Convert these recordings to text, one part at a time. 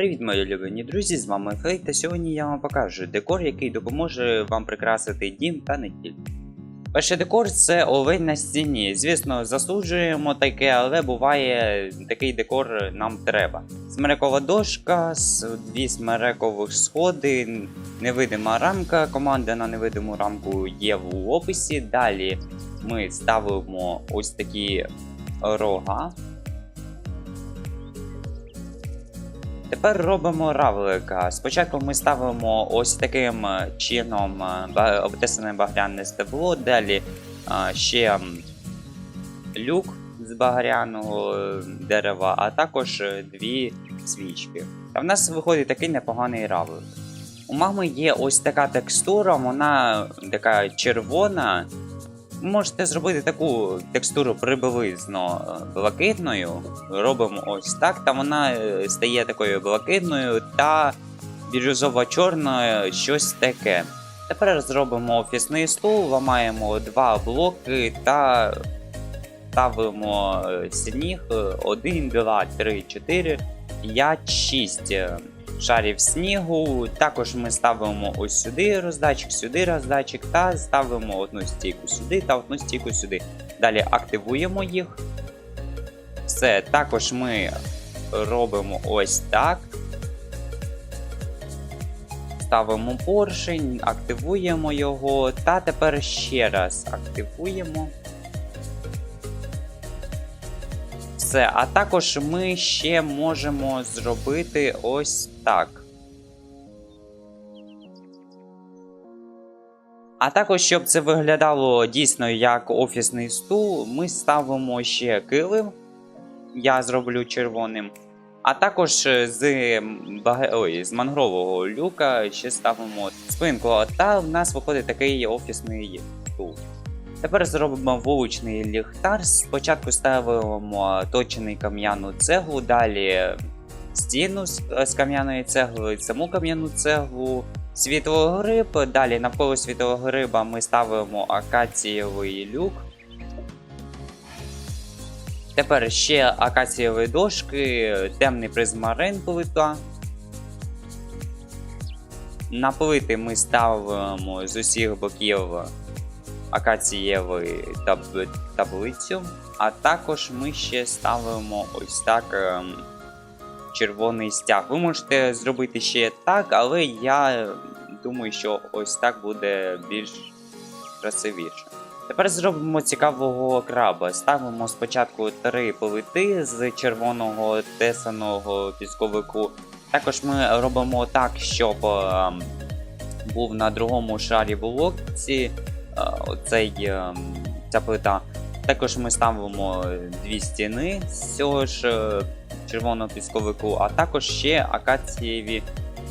Привіт, мої улюблені друзі! З вами Фей, та сьогодні я вам покажу декор, який допоможе вам прикрасити дім та не тільки. Перший декор це олень на стіні. Звісно, заслужуємо таке, але буває такий декор нам треба. Смерекова дошка, дві смерекових сходи, невидима рамка. Команда на невидиму рамку є в описі. Далі ми ставимо ось такі рога. Тепер робимо равлика. Спочатку ми ставимо ось таким е, чином е, обтесане багряне стебло, далі е, ще люк з багряного дерева, а також дві свічки. Та в нас виходить такий непоганий равлик. У мами є ось така текстура, вона така червона. Можете зробити таку текстуру приблизно е, блакитною. Робимо ось так, та вона е, стає такою блакитною та бірюзово-чорною, щось таке. Тепер зробимо офісний стул, ламаємо два блоки та ставимо е, сніг 1, 2, 3, 4, 5, 6 шарів снігу. Також ми ставимо ось сюди роздатчик, сюди роздатчик та ставимо одну стійку сюди та одну стійку сюди. Далі активуємо їх. Все, також ми робимо ось так. Ставимо поршень, активуємо його, та тепер ще раз активуємо. Все, а також ми ще можемо зробити ось так. А також, щоб це виглядало дійсно як офісний стул, ми ставимо ще килим. Я зроблю червоним. А також з. Ой, з мангрового люка ще ставимо спинку. Та в нас виходить такий офісний стул. Тепер зробимо вуличний ліхтар. Спочатку ставимо точений кам'яну цеглу, далі стіну з, кам'яної цегли, саму кам'яну цеглу, світлогриб. Далі навколо світлогриба ми ставимо акацієвий люк. Тепер ще акацієві дошки, темний призмарин плита. На плити ми ставимо з усіх боків акацієвий таб... таблицю, а також ми ще ставимо ось так ем, червоний стяг. Ви можете зробити ще так, але я думаю, що ось так буде більш красивіше. Тепер зробимо цікавого краба. Ставимо спочатку три плити з червоного тесаного пісковику. Також ми робимо так, щоб ем, був на другому шарі волокці е, оцей, ем, ця плита. Також ми ставимо дві стіни з цього ж е, червоного пісковику, а також ще акацієві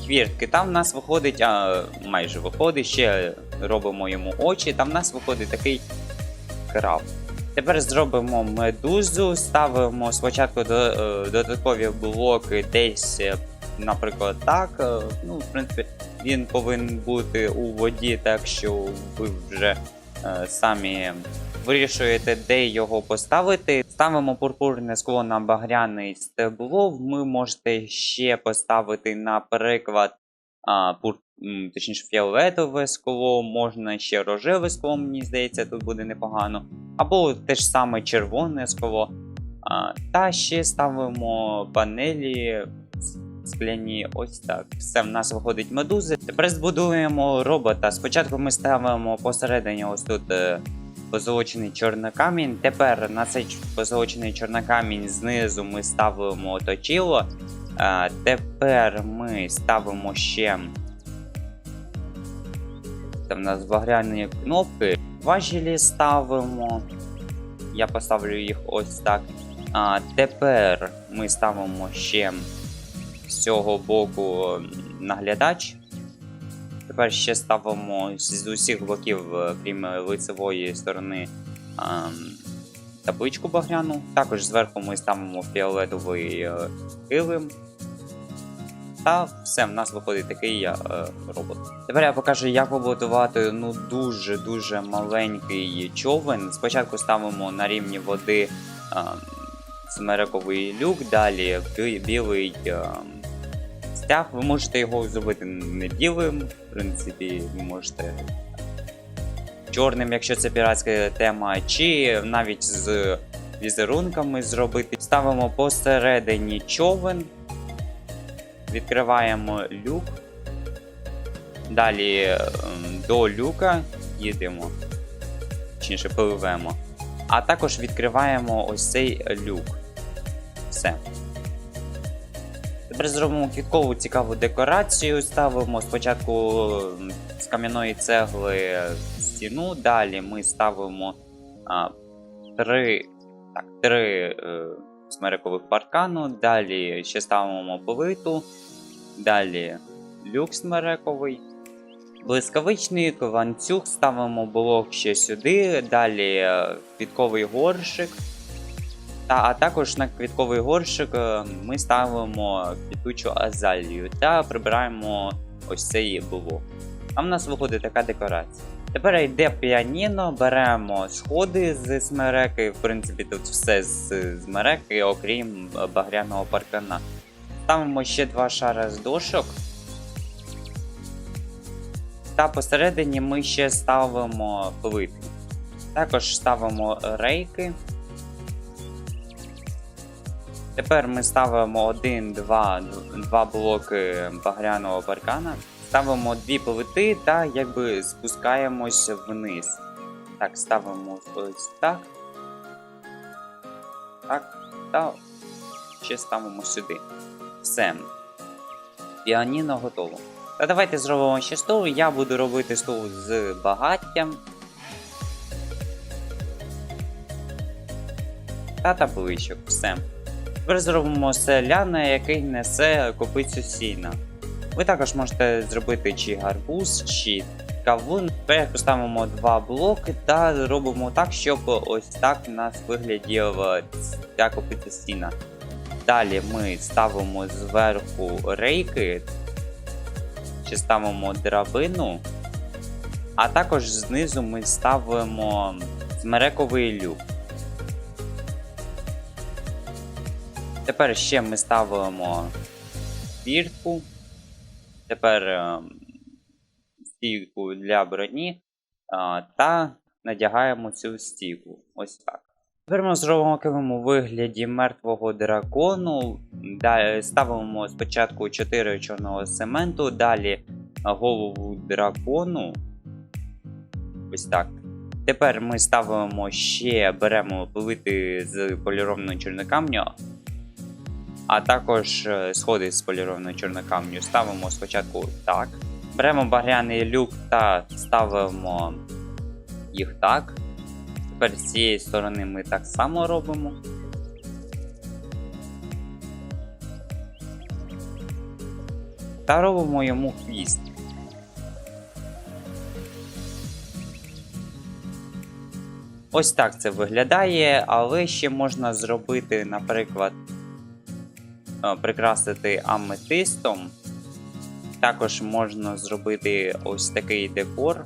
хвіртки. Там в нас виходить, а, майже виходить, ще робимо йому очі, там в нас виходить такий краб. Тепер зробимо медузу, ставимо спочатку до, е, додаткові блоки десь, е, наприклад, так. е, Ну, в принципі, він повинен бути у воді, так що ви вже е, самі вирішуєте, де його поставити. Ставимо пурпурне скло на багряне стебло. Ви можете ще поставити, наприклад, а, пур... точніше, фіолетове скло, можна ще рожеве скло, мені здається, тут буде непогано. Або те ж саме червоне скло. А, та ще ставимо панелі скляні, ось так. Все в нас виходить медузи. Тепер збудуємо робота. Спочатку ми ставимо посередині ось тут е, позолочений чорнокамінь. Тепер на цей позолочений чорнокамінь знизу ми ставимо точило. Тепер ми ставимо ще. В нас багряні кнопки. Важелі ставимо. Я поставлю їх ось так. А тепер ми ставимо ще цього боку наглядач. Тепер ще ставимо з усіх боків, е, крім лицевої сторони, табличку багряну. Також зверху ми ставимо фіолетовий е, килим. Та все, в нас виходить такий е, робот. Тепер я покажу, як побудувати ну дуже-дуже маленький човен. Спочатку ставимо на рівні води ем, смерековий люк, далі білий ем, стяг. Ви можете його зробити не білим, в принципі, ви можете чорним, якщо це піратська тема, чи навіть з візерунками зробити. Ставимо посередині човен, відкриваємо люк. Далі ем, до люка їдемо, точніше пливемо. А також відкриваємо ось цей люк. Все. Тепер зробимо квіткову цікаву декорацію. Ставимо спочатку з кам'яної цегли стіну, далі ми ставимо а, три, так, три е, смерикових паркану, далі ще ставимо повиту, далі люк смерековий. Блискавичний ланцюг ставимо блок ще сюди, далі е, квітковий горщик. Та, а також на квітковий горщик е, ми ставимо квітучу азалію та прибираємо ось цей блок. А в нас виходить така декорація. Тепер йде піаніно, беремо сходи з смереки. В принципі, тут все з смереки, окрім багряного паркана. Ставимо ще два шари з дошок. Та посередині ми ще ставимо плити. Також ставимо рейки. Тепер ми ставимо один, два, два блоки багряного паркана. Ставимо дві плити та якби спускаємось вниз. Так, ставимо ось так. Так, та ще ставимо сюди. Все. Піаніно готово. Та давайте зробимо ще стол. Я буду робити стол з багаттям. Та табличок. Все. Тепер зробимо селяна, який несе копицю сіна. Ви також можете зробити чи гарбуз, чи кавун. Тепер поставимо два блоки та робимо так, щоб ось так у нас вигляділа ця копиця сіна. Далі ми ставимо зверху рейки, чи ставимо драбину, а також знизу ми ставимо смерековий люк. Тепер ще ми ставимо бірку. Тепер е, стійку для броні е, та надягаємо цю стійку. Ось так. Тепер ми зробимо килим у вигляді мертвого дракону. Далі ставимо спочатку 4 чорного цементу, далі голову дракону. Ось так. Тепер ми ставимо ще, беремо плити з полірованого чорнокамню, а також е, сходи з полірованого чорнокамню ставимо спочатку так. Беремо багряний люк та ставимо їх так. Тепер з цієї сторони ми так само робимо. Та робимо йому хвіст. Ось так це виглядає, але ще можна зробити, наприклад, прикрасити аметистом. Також можна зробити ось такий декор.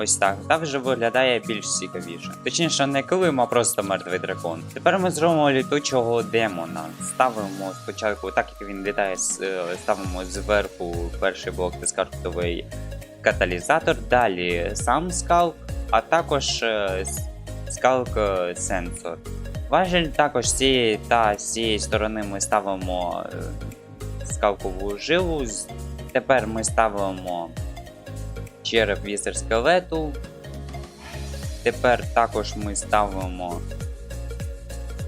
Ось так. Та вже виглядає більш цікавіше. Точніше, не килим, а просто мертвий дракон. Тепер ми зробимо літучого демона. Ставимо спочатку, так як він літає, е, ставимо зверху перший блок дискартовий каталізатор, далі сам скалк, а також е, скалк е, сенсор. Важель також цієї та з цієї сторони ми ставимо е, скалкову жилу. Тепер ми ставимо череп візер скелету. Тепер також ми ставимо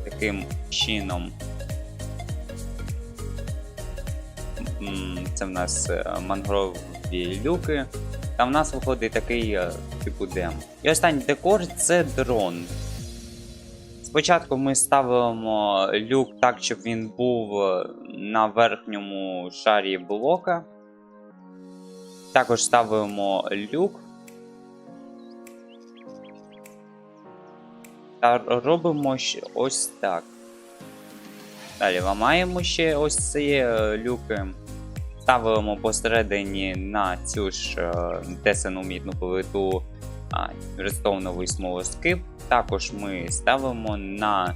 таким чином. Це в нас е, мангрові люки. Та в нас виходить такий е, типу дем. І останній декор це дрон. Спочатку ми ставимо люк так, щоб він був е, на верхньому шарі блока. Також ставимо люк. Та робимо ось так. Далі ламаємо ще ось ці е, люки. Ставимо посередині на цю ж е, тесану мідну плиту редстоуновий смолоскип. Також ми ставимо на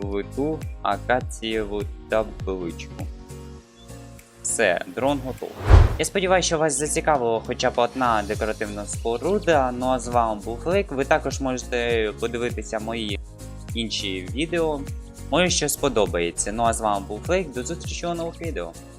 плиту акацієву табличку. Все, дрон готовий. Я сподіваюся, що вас зацікавило хоча б одна декоративна споруда. Ну а з вами був Лейк. Ви також можете подивитися мої інші відео. Може, що сподобається. Ну а з вами був Лейк. До зустрічі у нових відео.